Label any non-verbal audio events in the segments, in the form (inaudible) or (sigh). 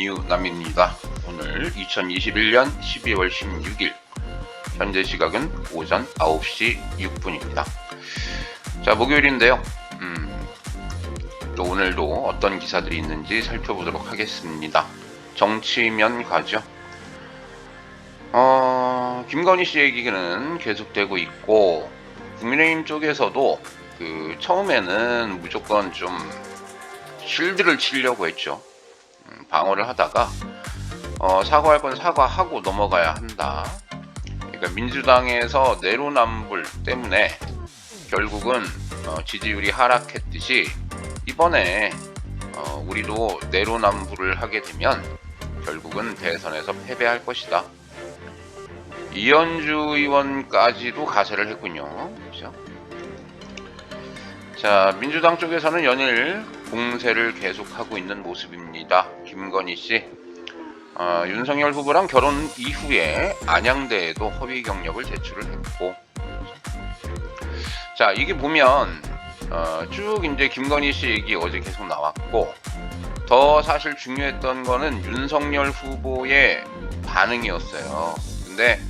뉴남입니다. 오늘 2021년 12월 16일 현재 시각은 오전 9시 6분입니다. 자 목요일인데요. 음, 또 오늘도 어떤 기사들이 있는지 살펴보도록 하겠습니다. 정치면 가죠. 어, 김건희 씨 얘기는 계속되고 있고 국민의힘 쪽에서도 그 처음에는 무조건 좀 실드를 치려고 했죠. 음, 방어를 하다가 어, 사과할 건 사과하고 넘어가야 한다. 그러니까 민주당에서 내로남불 때문에 결국은 어, 지지율이 하락했듯이 이번에 어, 우리도 내로남불을 하게 되면 결국은 대선에서 패배할 것이다. 이현주 의원까지도 가세를 했군요. 그죠? 자, 민주당 쪽에서는 연일 공세를 계속하고 있는 모습입니다. 김건희 씨. 어, 윤석열 후보랑 결혼 이후에 안양대에도 허위 경력을 제출을 했고. 자, 이게 보면 어, 쭉 이제 김건희 씨 얘기 어제 계속 나왔고 더 사실 중요했던 거는 윤석열 후보의 반응이었어요. 근데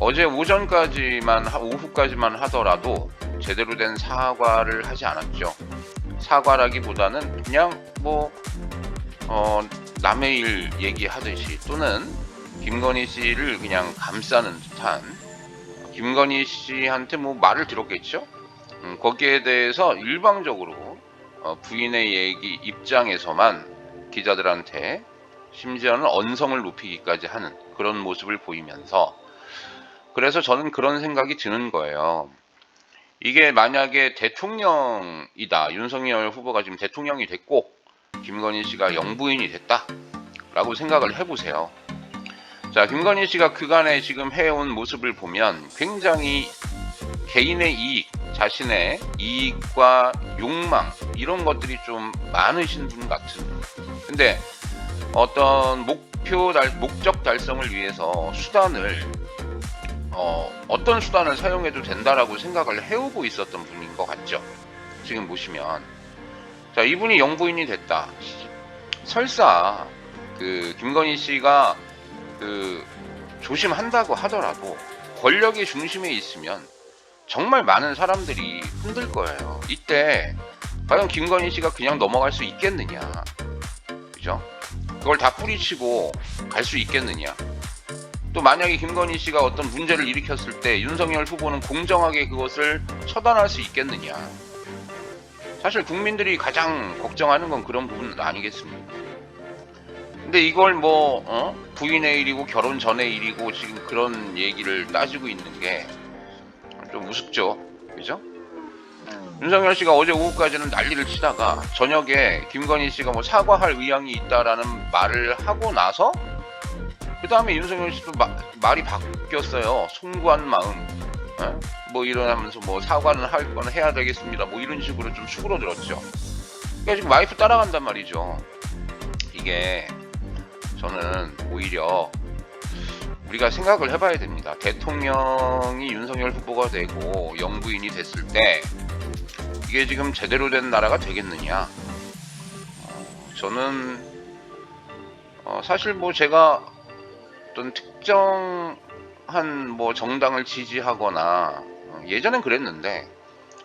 어제 오전까지만 하- 오후까지만 하더라도 제대로 된 사과를 하지 않았죠. 사과라기보다는 그냥 뭐 어, 남의 일 얘기하듯이 또는 김건희 씨를 그냥 감싸는 듯한 김건희 씨한테 뭐 말을 들었겠죠. 음, 거기에 대해서 일방적으로 어, 부인의 얘기 입장에서만 기자들한테 심지어는 언성을 높이기까지 하는 그런 모습을 보이면서 그래서 저는 그런 생각이 드는 거예요. 이게 만약에 대통령이다. 윤석열 후보가 지금 대통령이 됐고 김건희 씨가 영부인이 됐다 라고 생각을 해보세요. 자, 김건희 씨가 그간에 지금 해온 모습을 보면 굉장히 개인의 이익, 자신의 이익과 욕망 이런 것들이 좀 많으신 분 같은. 근데 어떤 목표 달, 목적 달성을 위해서 수단을 어, 어떤 수단을 사용해도 된다라고 생각을 해오고 있었던 분인 것 같죠. 지금 보시면 자 이분이 영부인이 됐다. 설사 그 김건희 씨가 그 조심한다고 하더라도 권력의 중심에 있으면 정말 많은 사람들이 흔들 거예요. 이때 과연 김건희 씨가 그냥 넘어갈 수 있겠느냐, 그죠? 그걸 다 뿌리치고 갈 수 있겠느냐? 또 만약에 김건희 씨가 어떤 문제를 일으켰을 때 윤석열 후보는 공정하게 그것을 처단할 수 있겠느냐. 사실 국민들이 가장 걱정하는 건 그런 부분 아니겠습니까? 근데 이걸 뭐 어? 부인의 일이고 결혼 전의 일이고 지금 그런 얘기를 따지고 있는 게 좀 우습죠. 그죠? 윤석열 씨가 어제 오후까지는 난리를 치다가 저녁에 김건희 씨가 뭐 사과할 의향이 있다라는 말을 하고 나서 그 다음에 윤석열 씨도 마- 말이 바뀌었어요. 송구한 마음. 어? 뭐 이러면서 뭐 사과는 할건 해야 되겠습니다. 뭐 이런 식으로 좀 수그러들었죠. 그러니까 지금 와이프 따라간단 말이죠. 이게 저는 오히려 우리가 생각을 해봐야 됩니다. 대통령이 윤석열 후보가 되고 영부인이 됐을 때 이게 지금 제대로 된 나라가 되겠느냐? 어, 저는 어, 사실 뭐 제가 어떤 특정한 뭐 정당을 지지하거나 어, 예전엔 그랬는데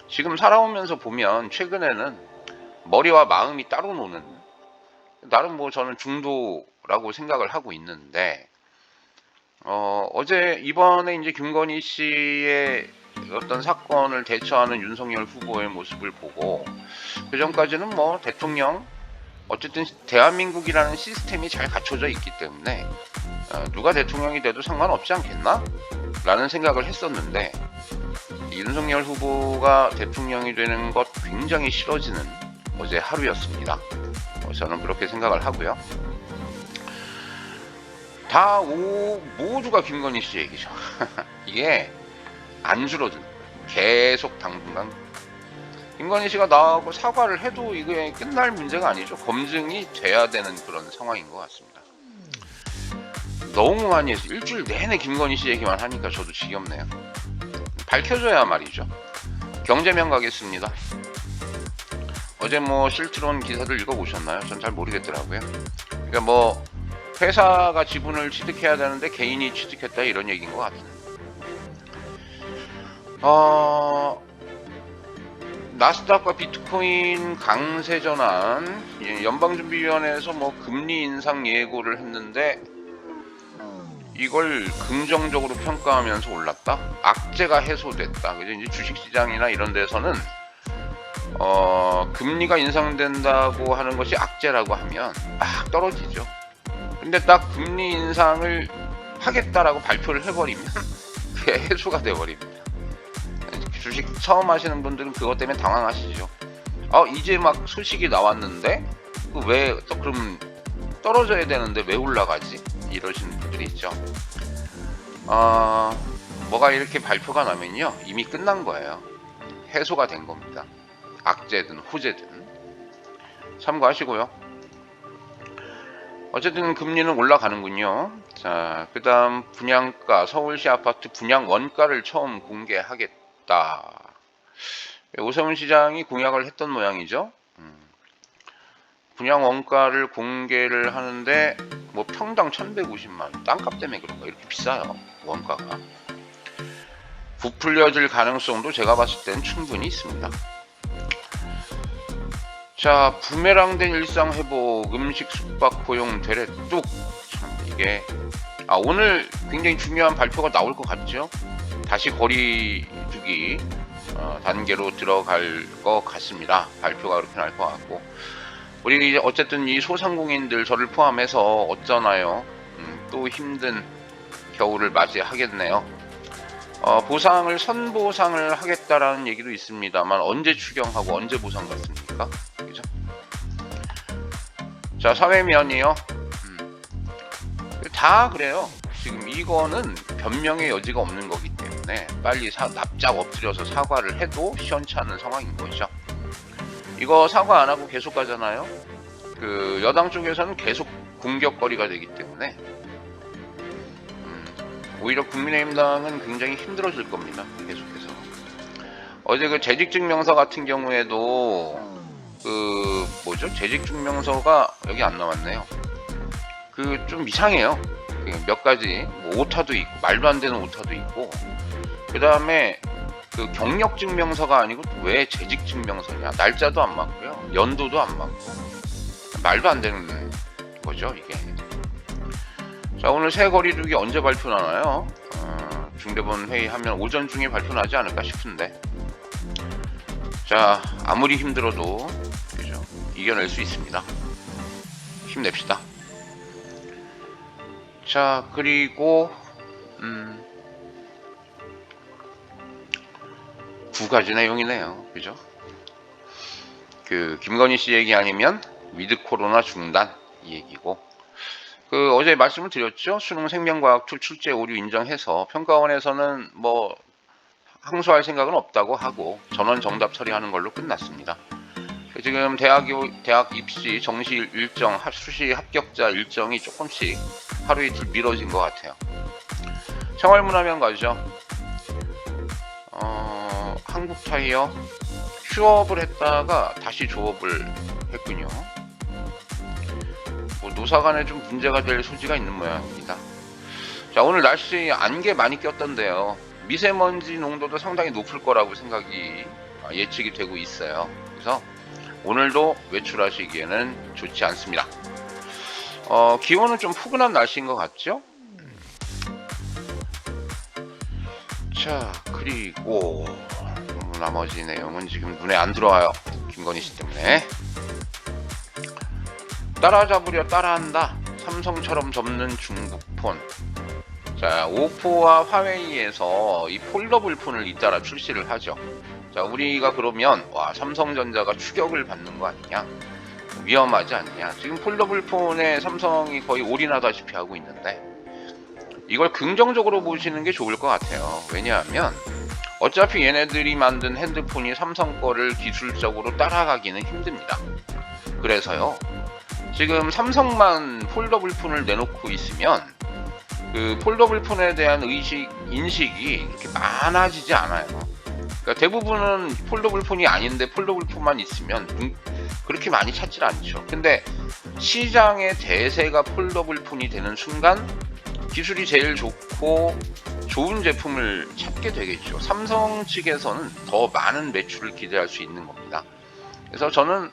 지금 살아오면서 보면 최근에는 머리와 마음이 따로 노는 나름 뭐 저는 중도라고 생각을 하고 있는데 어, 어제 이번에 이제 김건희 씨의 어떤 사건을 대처하는 윤석열 후보의 모습을 보고 그 전까지는 뭐 대통령 어쨌든 대한민국이라는 시스템이 잘 갖춰져 있기 때문에 어, 누가 대통령이 돼도 상관없지 않겠나? 라는 생각을 했었는데 이 윤석열 후보가 대통령이 되는 것 굉장히 싫어지는 어제 하루였습니다. 어, 저는 그렇게 생각을 하고요. 다 오, 모두가 김건희 씨 얘기죠. (laughs) 이게 안 줄어든 계속 당분간 김건희 씨가 나하고 사과를 해도 이게 끝날 문제가 아니죠. 검증이 돼야 되는 그런 상황인 것 같습니다. 너무 많이 해서 일주일 내내 김건희 씨 얘기만 하니까 저도 지겹네요. 밝혀져야 말이죠. 경제면 가겠습니다. 어제 뭐 실트론 기사들 읽어보셨나요? 전 잘 모르겠더라고요. 그러니까 뭐 회사가 지분을 취득해야 되는데 개인이 취득했다 이런 얘기인 것 같은데. 어, 나스닥과 비트코인 강세 전환 예, 연방준비위원회에서 뭐 금리 인상 예고를 했는데 이걸 긍정적으로 평가하면서 올랐다. 악재가 해소됐다. 그죠? 이제 주식시장이나 이런 데서는 어, 금리가 인상된다고 하는 것이 악재라고 하면 막 떨어지죠. 근데 딱 금리 인상을 하겠다라고 발표를 해버리면 (laughs) 그게 해소가 돼버립니다. 주식 처음 하시는 분들은 그것 때문에 당황하시죠. 어, 이제 막 소식이 나왔는데 그왜또 그럼 떨어져야 되는데 왜 올라가지? 이러시는 분들이 있죠. 어, 뭐가 이렇게 발표가 나면요 이미 끝난 거예요. 해소가 된 겁니다. 악재든 호재든 참고하시고요. 어쨌든 금리는 올라가는군요. 자, 그다음 분양가 서울시 아파트 분양 원가를 처음 공개하겠다. 오세훈 시장이 공약을 했던 모양이죠. 음. 분양 원가를 공개를 하는데 뭐 평당 1,150만 원. 땅값 때문에 그런가 이렇게 비싸요. 원가가. 부풀려질 가능성도 제가 봤을 땐 충분히 있습니다. 자, 부메랑된 일상 회복, 음식 숙박 고용 되레 뚝. 참 이게 아 오늘 굉장히 중요한 발표가 나올 것 같죠? 다시 거리 두기 어, 단계로 들어갈 것 같습니다. 발표가 그렇게 날 것 같고 우리 이제 어쨌든 이 소상공인들 저를 포함해서 어쩌나요? 음, 또 힘든 겨울을 맞이하겠네요. 어, 보상을 선보상을 하겠다라는 얘기도 있습니다만 언제 추경하고 언제 보상 받습니까? 그죠? 자 사회면이요. 음. 다 그래요. 지금 이거는 변명의 여지가 없는 거기 때문에 빨리 사, 납작 엎드려서 사과를 해도 시원치 않은 상황인 거죠. 이거 사과 안 하고 계속 가잖아요. 그 여당 쪽에서는 계속 공격거리가 되기 때문에 음, 오히려 국민의힘당은 굉장히 힘들어질 겁니다. 계속해서 어제 그 재직증명서 같은 경우에도 그 뭐죠? 재직증명서가 여기 안 나왔네요. 그 좀 이상해요. 그몇 가지 뭐 오타도 있고 말도 안 되는 오타도 있고 그 다음에 그 경력 증명서가 아니고 왜 재직 증명서냐. 날짜도 안 맞고요. 연도도 안 맞고. 말도 안 되는 거죠 이게. 자 오늘 새 거리두기 언제 발표 나나요? 어, 중대본 회의하면 오전 중에 발표 나지 않을까 싶은데. 자 아무리 힘들어도 그죠? 이겨낼 수 있습니다. 힘냅시다. 자 그리고 음, 두 가지 내용이네요. 그죠? 그 김건희 씨 얘기 아니면 위드 코로나 중단 이 얘기고 그 어제 말씀을 드렸죠. 수능 생명과학 툴 출제 오류 인정해서 평가원에서는 뭐 항소할 생각은 없다고 하고 전원 정답 처리하는 걸로 끝났습니다. 지금 대학 대학 입시 정시 일정 학- 수시 합격자 일정이 조금씩 하루 이틀 미뤄진 것 같아요. 생활문화면 가죠. 어, 한국 타이어 휴업을 했다가 다시 조업을 했군요. 뭐 노사 간에 좀 문제가 될 소지가 있는 모양입니다. 자 오늘 날씨 안개 많이 꼈던데요. 미세먼지 농도도 상당히 높을 거라고 생각이 아, 예측이 되고 있어요. 그래서 오늘도 외출하시기에는 좋지 않습니다. 어, 기온은 좀 푸근한 날씨인 것 같죠? 자, 그리고 음, 나머지 내용은 지금 눈에 안 들어와요. 김건희 씨 때문에. 따라잡으려 따라한다. 삼성처럼 접는 중국 폰. 자, 오포와 화웨이에서 이 폴더블 폰을 잇따라 출시를 하죠. 자, 우리가 그러면 와, 삼성전자가 추격을 받는 거 아니냐? 위험하지 않냐? 지금 폴더블 폰에 삼성이 거의 올인하다시피 하고 있는데 이걸 긍정적으로 보시는 게 좋을 것 같아요. 왜냐하면 어차피 얘네들이 만든 핸드폰이 삼성 거를 기술적으로 따라가기는 힘듭니다. 그래서요. 지금 삼성만 폴더블 폰을 내놓고 있으면 그 폴더블 폰에 대한 의식 인식이 그렇게 많아지지 않아요. 그러니까 대부분은 폴더블 폰이 아닌데 폴더블 폰만 있으면 음, 그렇게 많이 찾질 않죠. 근데 시장의 대세가 폴더블 폰이 되는 순간 기술이 제일 좋고 좋은 제품을 찾게 되겠죠. 삼성 측에서는 더 많은 매출을 기대할 수 있는 겁니다. 그래서 저는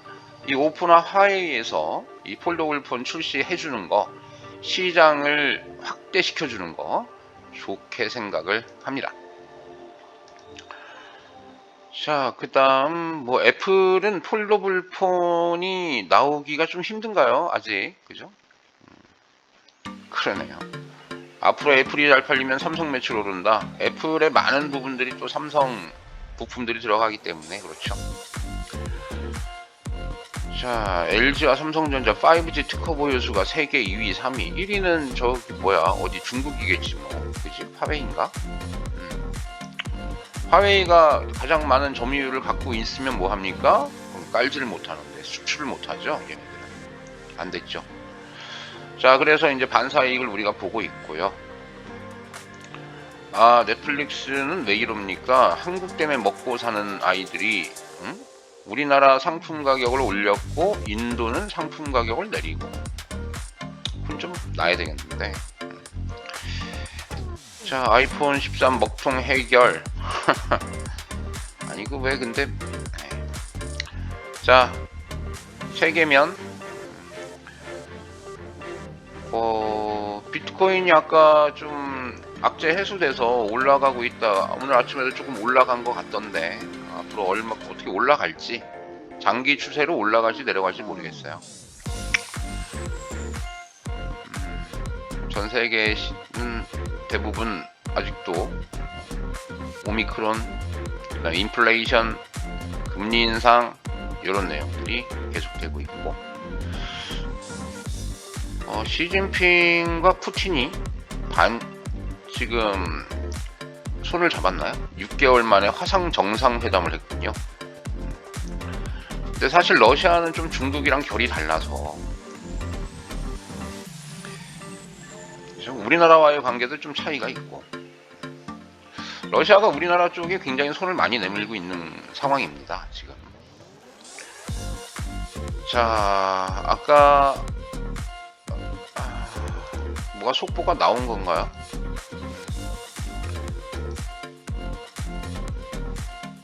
이 오프나 화웨이에서 이 폴더블 폰 출시해 주는 거 시장을 확대시켜 주는 거 좋게 생각을 합니다. 자, 그 다음, 뭐, 애플은 폴더블 폰이 나오기가 좀 힘든가요? 아직, 그죠? 음, 그러네요. 앞으로 애플이 잘 팔리면 삼성 매출 오른다. 애플의 많은 부분들이 또 삼성 부품들이 들어가기 때문에, 그렇죠. 자, LG와 삼성전자 5G 특허 보유수가 세계 2위, 3위. 1위는 저기 뭐야, 어디 중국이겠지 뭐. 그지? 화웨이인가? 음. 화웨이가 가장 많은 점유율을 갖고 있으면 뭐 합니까? 깔지를 못하는데 수출을 못하죠. 얘네들은 안 됐죠. 자, 그래서 이제 반사 이익을 우리가 보고 있고요. 아, 넷플릭스는 왜 이럽니까? 한국 때문에 먹고 사는 아이들이 응? 우리나라 상품 가격을 올렸고 인도는 상품 가격을 내리고 그건 좀 나야 되겠는데. 자, 아이폰 13 먹통 해결. (laughs) 아니 그왜 근데 에이. 자 세계면 비트코인이 아까 좀 악재 해소돼서 올라가고 있다. 오늘 아침에도 조금 올라간 것 같던데 앞으로 얼마 어떻게 올라갈지 장기 추세로 올라갈지 내려갈지 모르겠어요. 음, 전 세계는 대부분 아직도 오미크론, 인플레이션, 금리 인상 이런 내용들이 계속되고 있고. 어, 시진핑과 푸틴이 반 지금 손을 잡았나요? 6개월 만에 화상 정상회담을 했군요. 근데 사실 러시아는 좀 중국이랑 결이 달라서? 우리나라와의 관계도 좀 차이가 있고 러시아가 우리나라 쪽에 굉장히 손을 많이 내밀고 있는 상황입니다. 지금. 자, 아까 아, 뭐가 속보가 나온 건가요?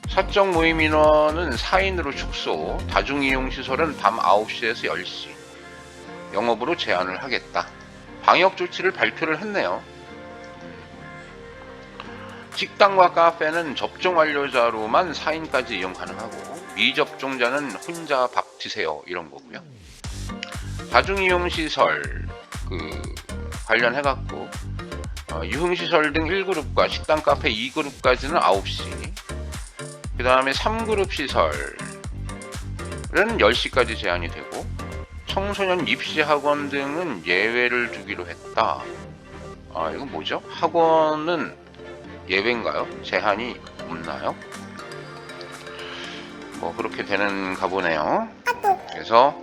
사적 모임 인원은 4인으로 축소, 다중이용 시설은 밤 9시에서 10시 영업으로 제한을 하겠다. 방역 조치를 발표를 했네요. 식당과 카페는 접종 완료자로만 4인까지 이용 가능하고 미접종자는 혼자 밥 드세요 이런 거고요. 다중이용 시설 그 관련해 갖고 어, 유흥시설 등 1그룹과 식당 카페 2그룹까지는 9시 그 다음에 3그룹 시설은 10시까지 제한이 되고 청소년 입시 학원 등은 예외를 두기로 했다. 아 이거 뭐죠? 학원은 예외인가요? 제한이 없나요? 뭐 그렇게 되는가 보네요. 그래서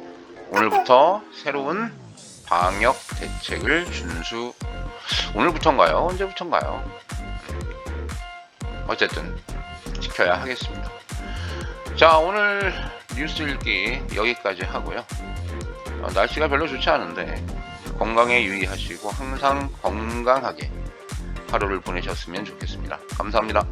오늘부터 새로운 방역 대책을 준수 오늘부터인가요? 언제부터인가요? 어쨌든 지켜야 하겠습니다. 자 오늘 뉴스 읽기 여기까지 하고요. 어, 날씨가 별로 좋지 않은데 건강에 유의하시고 항상 건강하게 하루를 보내셨으면 좋겠습니다. 감사합니다.